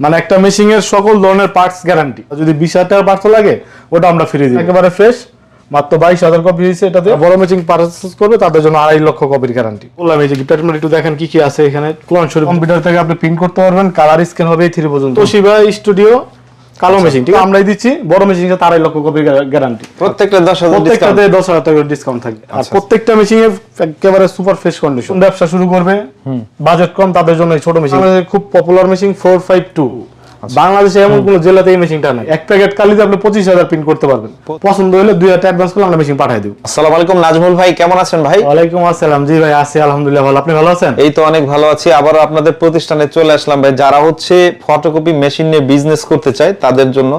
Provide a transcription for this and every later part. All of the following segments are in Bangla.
মানে একটা মেশিং এর সকল ধরনের পার্টস গ্যারান্টি যদি বিশ হাজার টাকার পার্টস লাগে ওটা আমরা ফ্রি দিই একেবারে ফ্রেশ মাত্র বাইশ হাজার কপি হয়েছে এটাতে বড় মেশিং পার্চেস করবে তাদের জন্য আড়াই লক্ষ কপির গ্যারান্টি বললাম এই যে গিফট আইটেম একটু দেখেন কি কি আছে এখানে। কোরআন শরীফ। কম্পিউটার থেকে আপনি প্রিন্ট করতে পারবেন কালার স্ক্যান হবে এই থ্রি পর্যন্ত। তোশিবা স্টুডিও কালো মেশিন ঠিক আমরাই দিচ্ছি বড় মেশিন সাথে আড়াই লক্ষ কপির গ্যারান্টি প্রত্যেকটা দশ হাজার প্রত্যেকটাতে দশ হাজার টাকা ডিসকাউন্ট থাকবে। আর আচ্ছা। প্রত্যেকটা মেশিন একেবারে সুপার ফ্রেশ কন্ডিশন ব্যবসা শুরু করবে। বাজেট কম তাদের জন্য ছোট মেশিন খুব popular machine four five two আচ্ছা। বাংলাদেশে এমন কোনো জেলাতে এই মেশিনটা নাই। এক প্যাকেট কালিতে আপনি পঁচিশ হাজার প্রিন্ট করতে পারবেন। পছন্দ হলে দুই হাজার অ্যাডভান্স করলে আমরা মেশিন পাঠিয়ে দেবো। আসসালামু আলাইকুম নাজমুল ভাই কেমন আছেন ভাই? ওয়ালাইকুম আসসালাম। জি ভাই আছি আলহামদুলিল্লাহ ভালো। আপনি ভালো আছেন? এই তো অনেক ভালো আছি। আবারও আপনাদের প্রতিষ্ঠানে চলে আসলাম ভাই। যারা হচ্ছে ফটোকপি মেশিন নিয়ে বিজনেস করতে চায় তাদের জন্য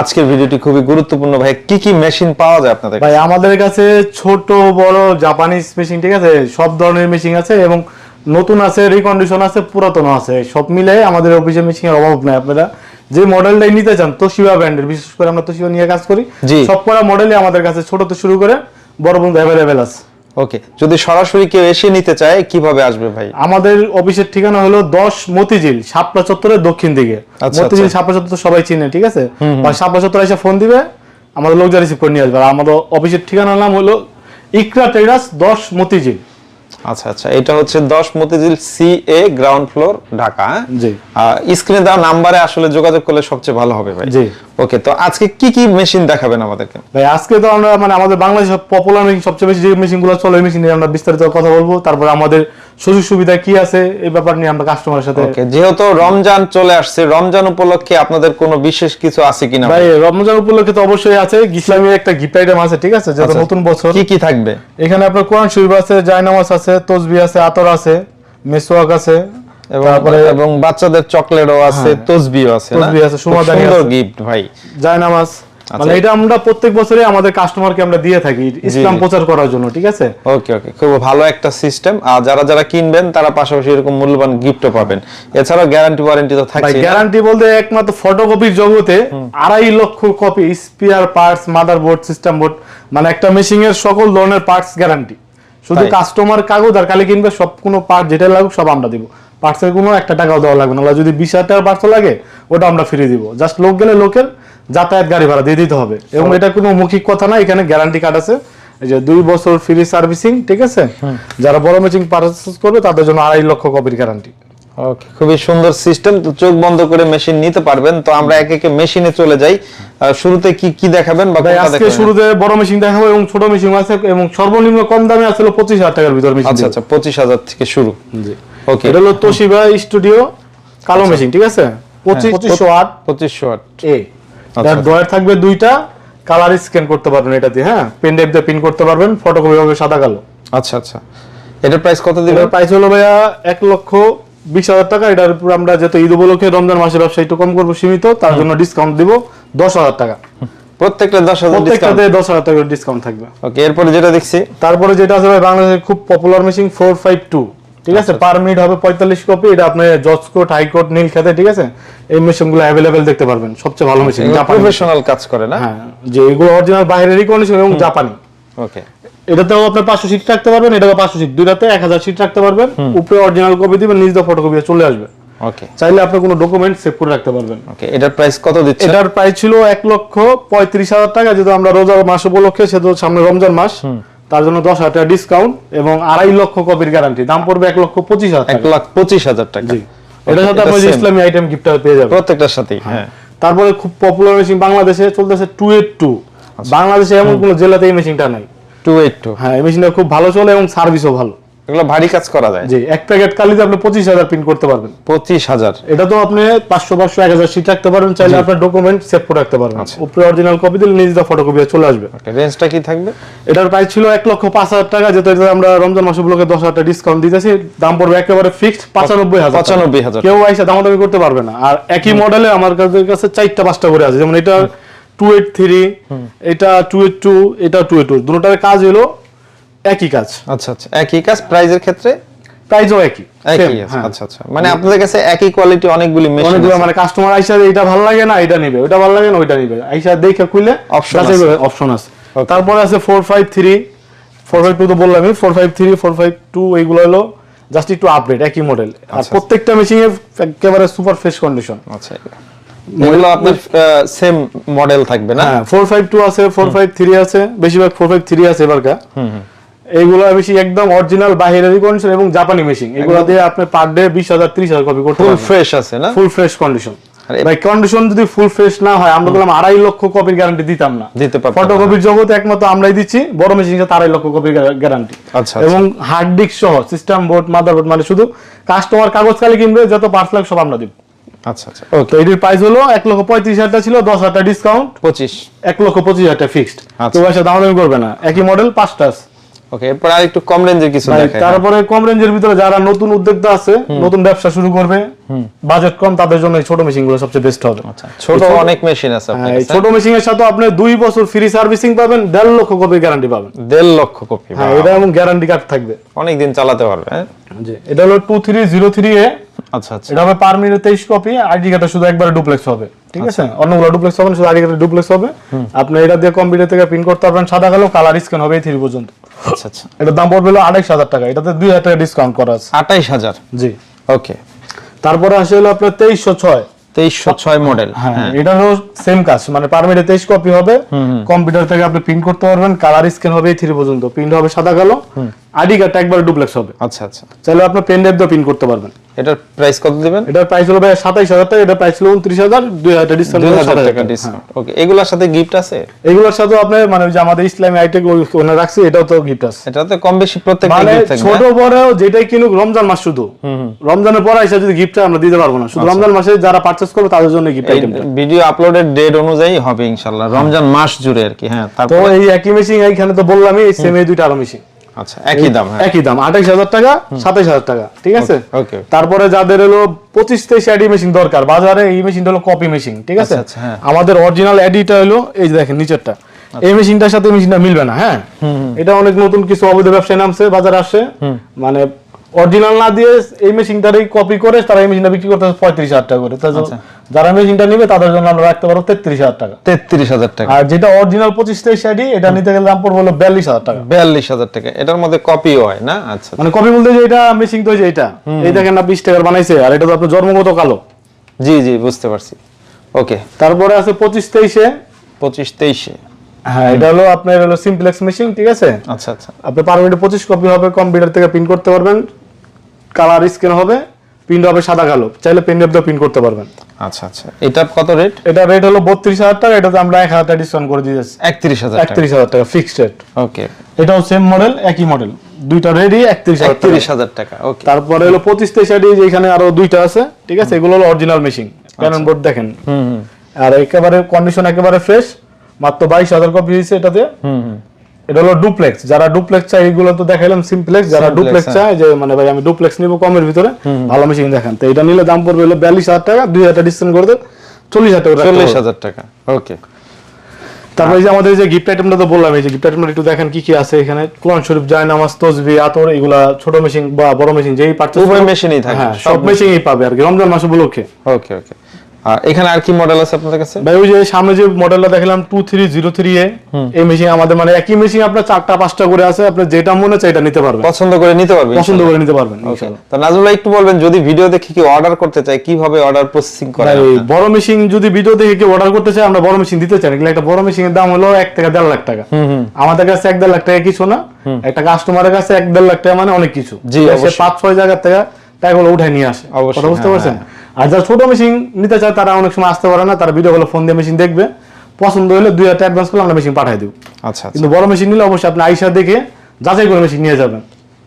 আজকের ভিডিওটি খুবই গুরুত্বপূর্ণ। ভাই কি কি মেশিন পাওয়া যায় আপনাদের ভাই আমাদের কাছে ছোট বড় জাপানিজ মেশিন ঠিক আছে? সব ধরনের মেশিন আছে এবং নতুন আছে রিকন্ডিশন আছে পুরাতন আছে। সব মিলে আমাদের অফিসে মেশিন এর অভাব নাই আপনারা। যে মডেলটাই নিতে চান তোশিবা ব্র্যান্ডের বিশেষ করে আমরা তোশিবা নিয়ে কাজ করি। সব করা মডেলই আমাদের কাছে ছোট থেকে শুরু করে বড় পর্যন্ত অ্যাভেলেবেল আছে। ওকে যদি সরাসরি কেউ এসে নিতে চায় কীভাবে আসবে ভাই? আমাদের অফিসের ঠিকানা হলো দশ মতিঝিল শাপলা চত্বরের দক্ষিণ দিকে। আচ্ছা, মতিঝিল আচ্ছা। শাপলা চত্বর তো সবাই চিনে ঠিক আছে? বা শাপলা চত্বর এসে ফোন দিবে আমাদের লোক যা রিসিভ করে নিয়ে আসবে। আর আমাদের অফিসের ঠিকানার নাম হলো ইকরা টেরাস দশ মতিঝিল। আচ্ছা আচ্ছা এটা হচ্ছে দশ Motijheel C A ground floor Dhaka হ্যাঁ? জি। স্ক্রিনে দেওয়া নাম্বারে আসলে যোগাযোগ করলে সবচেয়ে ভালো হবে ভাই জি। ওকে তো আজকে কি কি মেশিন দেখাবেন আমাদেরকে? ভাই আজকে তো আমরা মানে আমাদের বাংলাদেশে পপুলার মেশিন সবচেয়ে বেশি যে মেশিনগুলো চলে ওই মেশিন নিয়ে আমরা বিস্তারিত কথা বলব। তারপর আমাদের সুযোগ সুবিধা কি আছে এই ব্যাপার নিয়ে আমরা কাস্টমারের সাথে ওকে যেহেতু রমজান চলে আসছে রমজান উপলক্ষে আপনাদের কোনো বিশেষ কিছু আছে কিনা? ভাই রমজান উপলক্ষে তো অবশ্যই আছে। ইসলামী একটা গিফট আইটেম আছে ঠিক আছে? যেহেতু আচ্ছা। নতুন বছর। কি কি থাকবে? এখানে আপনার কোরআন শরীফ আছে জায়নামাজ আছে তসবি আছে আতর আছে মেসওয়াক আছে তারপরে এবং বাচ্চাদের চকলেটও আছে তসবিও আছে? তসবি আছে, সুমাদানি সুন্দর গিফট ভাই। জায়নামাজ। আচ্ছা। মানে এটা আমরা প্রত্যেক বছরে আমাদের কাস্টমারকে আমরা দিয়ে থাকি ইসলাম প্রচার করার জন্য ঠিক আছে? ওকে ওকে খুব ভালো একটা সিস্টেম আর যারা যারা কিনবেন তারা পাশাপাশি এরকম মূল্যবান গিফটও পাবেন। এছাড়াও গ্যারান্টি ওয়ারেন্টি তো থাকছে গ্যারান্টি বলতে একমাত্র ফটোকপির জগতে আড়াই লক্ষ copy spare parts motherboard system board মানে একটা মেশিং এর সকল ধরনের পার্টস গ্যারান্টি শুধু কাস্টমার কাগজ আর কালি কিনবে সব কোনো পার্ট যেটা লাগুক সব আমরা দিব। পার্টসের কোনো একটা টাকাও দেওয়া লাগবে না। যদি বিশ হাজার টাকার লাগে ওটা আমরা ফ্রি দিব। জাস্ট লোক গেলে লোকের যাতায়াত গাড়ি ভাড়া দিয়ে দিতে হবে। এবং এটা কোনো মৌখিক কথা না এখানে গ্যারান্টি কার্ড আছে। এই যে দুই বছর ফ্রি সার্ভিসিং ঠিক আছে? যারা বড় মেশিং পারচেস করবে তাদের জন্য আড়াই লক্ষ কপির গ্যারান্টি ওকে খুবই সুন্দর সিস্টেম তো চোখ বন্ধ করে মেশিন নিতে পারবেন। তো আমরা একে একে মেশিনে চলে যাই। শুরুতে কি কি দেখাবেন বা আজকে? শুরুতে বড় মেশিন দেখাবো এবং ছোট মেশিন আছে এবং সর্বনিম্ন কম দামে আছে হলো পঁচিশ হাজার টাকার ভিতর মেশিন আচ্ছা আচ্ছা পঁচিশ হাজার থেকে শুরু। ওকে এটা হলো তোশিবা স্টুডিও কালো মেশিন ঠিক আছে? পঁচিশ হ্যাঁ, পঁচিশশো আট। পঁচিশশো আট। এ। যার ডয়ার থাকবে দুইটা কালার স্ক্যান করতে পারবেন এটা দিয়ে হ্যাঁ? পেন ড্রাইভ দিয়ে প্রিন্ট করতে পারবেন ফটোকপি হবে সাদা কালো। আচ্ছা আচ্ছা। এটার প্রাইস কত দিবেন? প্রাইস হলো ভাইয়া এক লক্ষ বিশ হাজার টাকা। এটার উপর আমরা যেহেতু ঈদ উপলক্ষে রমজান মাসে ব্যবসা একটু কম করব সীমিত তার জন্য ডিসকাউন্ট দিব দশ হাজার টাকা। প্রত্যেকটা দশ হাজার প্রত্যেকটাতে দশ হাজার টাকা ডিসকাউন্ট থাকবে। ওকে এরপরে যেটা দেখছি? তারপরে যেটা আছে ভাই বাংলাদেশের খুব popular machine four five two ঠিক আছে পার মিনিট হবে পঁয়তাল্লিশ কপি এটা আপনি জজ কোর্ট হাইকোর্ট নীল খেতে ঠিক আছে? এই মেশিনগুলো অ্যাভেলেবেল দেখতে পারবেন সবচেয়ে ভালো মেশিন প্রফেশনাল কাজ করে না? হ্যাঁ যে এগুলো অরিজিনাল বাইরেরই কন্ডিশন এবং জাপানি ওকে এটাতেও আপনি পাঁচশো সিট রাখতে পারবেন এটাতে পাঁচশো সিট দুইটাতে এক হাজার সিট রাখতে পারবেন। উপরে অরিজিনাল কপি দিবেন নিজ ফটো কপি চলে আসবে। ওকে চাইলে আপনি কোনো ডকুমেন্ট সেভ করে রাখতে পারবেন। ওকে এটার প্রাইস কত দিচ্ছে? এটার প্রাইস ছিল এক লক্ষ পঁয়ত্রিশ হাজার টাকা যেহেতু আমরা রোজার মাস উপলক্ষে সেহেতু সামনে রমজান মাস। তার জন্য দশ হাজার টাকা ডিসকাউন্ট এবং আড়াই লক্ষ কপির গ্যারান্টি দাম পড়বে এক লক্ষ পঁচিশ হাজার এক লাখ পঁচিশ হাজার টাকা। এটার সাথে আপনি ইসলামী আইটেম গিফট পেয়ে যাবেন। প্রত্যেকটার সাথেই হ্যাঁ। তারপরে খুব পপুলার মেশিন বাংলাদেশে চলতেছে টু এইট টু বাংলাদেশে এমন কোনো জেলাতে এই মেশিনটা নাই। টু এইট টু হ্যাঁ এই মেশিনটা খুব ভালো চলে এবং সার্ভিসও ভালো। এগুলো ভারী কাজ করা যায়। জি এক প্যাকেট কালিতে আপনি পঁচিশ হাজার প্রিন্ট করতে পারবেন। পঁচিশ হাজার। এটা তো আপনি পাঁচশো পাঁচশো এক হাজার সিট রাখতে পারবেন চাইলে আপনার ডকুমেন্ট সেভ করে রাখতে পারবেন। আচ্ছা। উপরে অরিজিনাল কপি দিলে নিজেদের ফটোকপি চলে আসবে। রেঞ্জটা কি থাকবে? এটার প্রাইস ছিল এক লক্ষ পাঁচ হাজার টাকা যেটা আমরা রমজান মাস উপলক্ষে দশ হাজার টাকা ডিসকাউন্ট দিতেছি দাম পড়বে একেবারে ফিক্সড পঁচানব্বই হাজার। পঁচানব্বই হাজার কেউ আইসা দামাদামি করতে পারবে না। আর একই মডেলে আমার কাছে কাছে চারটা পাঁচটা করে আছে। যেমন এটা টু এইট থ্রি এটা টু এইট টু এটা টু এইট টু দুটার কাজ হলো একই কাজ। আচ্ছা আচ্ছা একই কাজ প্রাইজের ক্ষেত্রে? প্রাইসও একই একই আছে হ্যাঁ। আচ্ছা আচ্ছা। মানে আপনাদের কাছে একই কোয়ালিটি অনেকগুলি মেশিন অনেকগুলো মানে কাস্টমার আইসা এটা ভালো লাগে না এটা নিবে ওটা ভালো লাগে না ওইটা নিবে। আইসা দেখে খুলে Option আছে। অপশন আছে। তারপরে আছে four five three four five two তো বললামই four five three four five two এইগুলো হলো জাস্ট একটু আপডেট একই মডেল আর প্রত্যেকটা মেশিনে একেবারে সুপার ফ্রেশ কন্ডিশন আচ্ছা এগুলো আপনার সেম মডেল থাকবে না? হ্যাঁ ফোর ফাইভ টু আছে ফোর ফাইভ থ্রি আছে বেশিরভাগ ফোর ফাইভ থ্রি আছে এবারকার। একদম অরিজিনাল বাহিরের কন্ডিশন এবং জাপানি মেশিন এগুলো দিয়ে আপনি পার ডে বিশ হাজার ত্রিশ হাজার কপি করতে ফুল ফ্রেশ আছে না? ফুল ফ্রেশ কন্ডিশন ভাই কন্ডিশন যদি ফুল ফ্রেশ না হয় আমরা বললাম আড়াই লক্ষ কপির গ্যারান্টি দিতাম না। দিতে না। ফটোকপির জগতে একমাত্র আমরাই দিচ্ছি বড় মেশিন সাথে আড়াই লক্ষ কপির গ্যারান্টি আচ্ছা, এবং হার্ড ডিস্ক সহ সিস্টেম বোর্ড মাদারবোর্ড মানে শুধু কাস্টমার কাগজ খালি কিনবে যত পার্টস লাগে সব আমরা দিব। আচ্ছা আচ্ছা। তো এটির প্রাইস হলো এক লক্ষ পঁয়ত্রিশ হাজার টাকা ছিল দশ হাজার ডিসকাউন্ট পঁচিশ। এক লক্ষ পঁচিশ হাজার টাকা ফিক্সড আচ্ছা। তো এসে দামাদামি করবে না। একই মডেল পাঁচটা আছে। ওকে এরপর আর একটু কম রেঞ্জের কিছু দেখাই। তারপরে কম রেঞ্জের ভিতরে যারা নতুন উদ্যোক্তা আছে নতুন ব্যবসা শুরু করবে বাজেট কম তাদের জন্য এই ছোট মেশিনগুলো সবচেয়ে বেস্ট হবে। আচ্ছা ছোট অনেক মেশিন আছে আপনার হ্যাঁ, এই ছোট মেশিন এর সাথে আপনি দুই বছর ফ্রি সার্ভিসিং পাবেন দেড় লক্ষ কপির গ্যারান্টি পাবেন। দেড় লক্ষ কপি হ্যাঁ এটা এবং গ্যারান্টি কার্ড থাকবে। অনেক দিন চালাতে পারবে হ্যাঁ? জি এটা হলো এ আচ্ছা আচ্ছা। এটা হবে পার মিনিটে তেইশ কপি আইডি কার্ডটা শুধু একবারে ডুপ্লেক্স হবে ঠিক আছে? অন্যগুলো ডুপ্লেক্স হবে শুধু আইডি ডুপ্লেক্স হবে। আপনি এটা দিয়ে কম্পিউটার থেকে প্রিন্ট করতে পারবেন সাদা কালো কালার স্ক্যান হবে এই থ্রি পর্যন্ত। আচ্ছা আচ্ছা। এটার দাম পড়বে হলো আড়াইশ হাজার টাকা। এটাতে দুই হাজার টাকা ডিসকাউন্ট করা আছে। আঠাইশ হাজার? জি। ওকে। তারপরে আসে হলো আপনার তেইশশো ছয়। তেইশশো ছয় মডেল হ্যাঁ এটা হলো সেম কাজ মানে পারমিটে তেইশ কপি হবে। কম্পিউটার থেকে আপনি প্রিন্ট করতে পারবেন কালার স্ক্যান হবে থ্রি পর্যন্ত। প্রিন্ট হবে সাদা কালো। আইডি কার্ডটা একবার ডুপ্লেক্স হবে। আচ্ছা আচ্ছা। চাইলে আপনি পেন ড্রাইভ দিয়ে প্রিন্ট করতে পারবেন। এটার প্রাইস কত দিবেন? এটার প্রাইস হলো ভাই সাতাইশ হাজার টাকা এটার প্রাইস হলো উনত্রিশ হাজার দুই হাজার ডিসকাউন্ট দুই হাজার টাকা ডিসকাউন্ট ওকে এগুলোর সাথে গিফট আছে? এগুলোর সাথে আপনার মানে যে আমাদের ইসলামী আইটেক ওখানে রাখছি এটাও তো গিফট আছে। এটাতে কম বেশি প্রত্যেকটা মানে গিফট থাকবে ছোট বড় যেটাই কিনুক রমজান মাস শুধু। রমজানের পরে এসে যদি গিফট আমরা দিতে পারব না শুধু রমজান মাসে যারা পারচেজ করবে তাদের জন্য গিফট আইটেম ভিডিও আপলোডের ডেট অনুযায়ী হবে ইনশাআল্লাহ। রমজান মাস জুড়ে আর কি হ্যাঁ তো তারপর এই একই মেশিন এইখানে তো বললামই এই সেম এই দুইটা আরও মেশিন আচ্ছা একই দাম হ্যাঁ। একই দাম আঠাইশ হাজার টাকা সাতাইশ হাজার টাকা ঠিক আছে? তারপরে যাদের হলো পঁচিশ তেইশ অ্যাডি মেশিন দরকার বাজারে এই মেশিনটা হলো কপি মেশিন ঠিক আছে? আচ্ছা, আচ্ছা, হ্যাঁ। আমাদের অরিজিনাল অ্যাডিটা হলো এই যে দেখেন নিচেরটা। এই মেশিনটার সাথে মেশিনটা মিলবে না হ্যাঁ? এটা অনেক নতুন কিছু অবৈধ ব্যবসায় নামছে বাজারে আসে মানে অরিজিনাল না দিয়ে এই মেশিনটারই কপি করে তারা এই মেশিনটা বিক্রি করতে পঁয়ত্রিশ হাজার টাকা করে। আচ্ছা। যারা মেশিনটা নিবে তাদের জন্য আমরা রাখতে পারব তেত্রিশ হাজার টাকা। তেত্রিশ হাজার টাকা। আর যেটা অরিজিনাল পঁচিশ তেইশ অ্যাডি এটা নিতে গেলে দাম পড়বে হলো বিয়াল্লিশ হাজার টাকা। বিয়াল্লিশ হাজার টাকা। এটার মধ্যে কপিও হয় না? আচ্ছা। মানে কপি বলতে যে এটা মেশিন তো যে এটা। এই দেখেন না বিশ টাকার বানাইছে আর এটা তো আপনার জন্মগত কালো। জি জি বুঝতে পারছি। ওকে তারপরে আছে পঁচিশ তেইশে। পঁচিশ তেইশে। হ্যাঁ এটা হলো আপনার হলো সিম্পলেক্স মেশিন ঠিক আছে? আচ্ছা আচ্ছা। আপনি পার মিনিটে পঁচিশ কপি হবে কম্পিউটার থেকে প্রিন্ট করতে পারবেন। কালার স্ক্যান হবে প্রিন্ট হবে সাদা কালো। চাইলে পেন ড্রাইভ প্রিন্ট করতে পারবেন। আচ্ছা আচ্ছা। এটা কত রেট এটা রেট হলো বত্রিশ হাজার টাকা এটাতে আমরা এক হাজার টাকা ডিসকাউন্ট করে দিয়েছি একত্রিশ হাজার টাকা। একত্রিশ হাজার টাকা ফিক্সড রেট ওকে এটাও সেম মডেল একই মডেল দুইটা রেডি একত্রিশ হাজার টাকা। একত্রিশ হাজার টাকা ওকে তারপরে হলো পঁচিশ তেইশ আইডি এখানে আরও দুইটা আছে ঠিক আছে? এগুলো হলো অরিজিনাল মেশিন ক্যানন বোর্ড দেখেন। হুম হুম। আর একেবারে কন্ডিশন একেবারে ফ্রেশ মাত্র বাইশ হাজার কপি হয়েছে এটাতে। হুম হুম। এটা হলো ডুপ্লেক্স যারা ডুপ্লেক্স চাই এগুলো তো দেখাইলাম সিমপ্লেক্স যারা ডুপ্লেক্স হ্যাঁ। চায় যে মানে ভাই আমি ডুপ্লেক্স নিবো কমের ভিতরে ভালো মেশিন দেখেন। তো এটা নিলে দাম পড়বে হলো বিয়াল্লিশ হাজার টাকা দুই হাজার ডিসকাউন্ট করে দেন। চল্লিশ হাজার টাকা চল্লিশ। হাজার টাকা ওকে তারপরে এই যে আমাদের যে গিফট আইটেমটা তো বললাম এই যে গিফট আইটেমটা একটু দেখেন কি কি আছে এখানে। কোরআন শরীফ যায় নামাজ তসবি আতর এগুলা ছোট মেশিন বা বড় মেশিন যেই পারচেজ উভয় মেশিনই থাকে হ্যাঁ সব মেশিনই পাবে আর কি রমজান মাস উপলক্ষে। ওকে ওকে আর এখানে আর কি মডেল আছে আপনাদের কাছে? ভাই ওই যে সামনে যে মডেলটা দেখলাম টু থ্রি জিরো থ্রি এ এই মেশিন আমাদের মানে একই মেশিন আপনার চারটা পাঁচটা করে আছে আপনি যেটা মনে চাই এটা নিতে পারবেন। পছন্দ করে নিতে পারবে পছন্দ করে নিতে পারবেন ইনশাআল্লাহ। তো নাজমুল্লাহ একটু বলবেন যদি ভিডিও দেখে কি অর্ডার করতে চায় কীভাবে অর্ডার প্রসেসিং করে ভাই, বড় মেশিন যদি ভিডিও দেখে কেউ অর্ডার করতে চায় আমরা বড় মেশিন দিতে চাই কিন্তু একটা বড় মেশিনের দাম হলো এক থেকে দেড় লাখ টাকা। আমাদের কাছে এক দেড় লাখ টাকা কিছু না একটা কাস্টমারের কাছে এক দেড় লাখ টাকা মানে অনেক কিছু। জি, সে অবশ্যই। পাঁচ ছয় জায়গার থেকে টাকাগুলো উঠায় নিয়ে আসে। অবশ্যই, বুঝতে হ্যাঁ, পারছেন? আর যারা ছোট মেশিন নিতে চায় তারা অনেক সময় আসতে পারে না তারা ভিডিও গুলো ফোন দিয়ে মেশিন দেখবে। পছন্দ হলে দুই হাজার অ্যাডভান্স করলে আমরা মেশিন পাঠিয়ে দিব। আচ্ছা আচ্ছা। কিন্তু বড় মেশিন নিলে অবশ্যই আপনি আইসা দেখে যাচাই করে মেশিন নিয়ে যাবেন।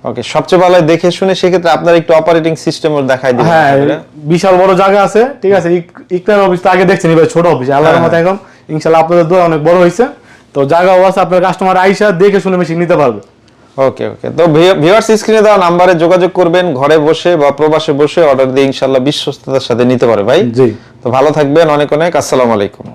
ওকে সবচেয়ে ভালো দেখে শুনে সেক্ষেত্রে আপনার একটু অপারেটিং সিস্টেম দেখাই দিবেন হ্যাঁ বিশাল বড় জায়গা আছে ঠিক আছে? ইকনার অফিস তো আগে দেখছেন এবার ছোট অফিস আল্লাহর হ্যাঁ, মতো এখন ইনশাল্লাহ আপনাদের দোয়া অনেক বড় হয়েছে। তো জায়গাও আছে আপনার কাস্টমার আইসা দেখে শুনে মেশিন নিতে পারবে। ওকে ওকে তো ভিউয়ার্স স্ক্রিনে দেওয়া নাম্বারে যোগাযোগ করবেন ঘরে বসে বা প্রবাসে বসে অর্ডার দিয়ে ইনশাআল্লাহ বিশ্বস্ততার সাথে নিতে পারে ভাই। জি। তো ভালো থাকবেন অনেক অনেক আসসালামু আলাইকুম।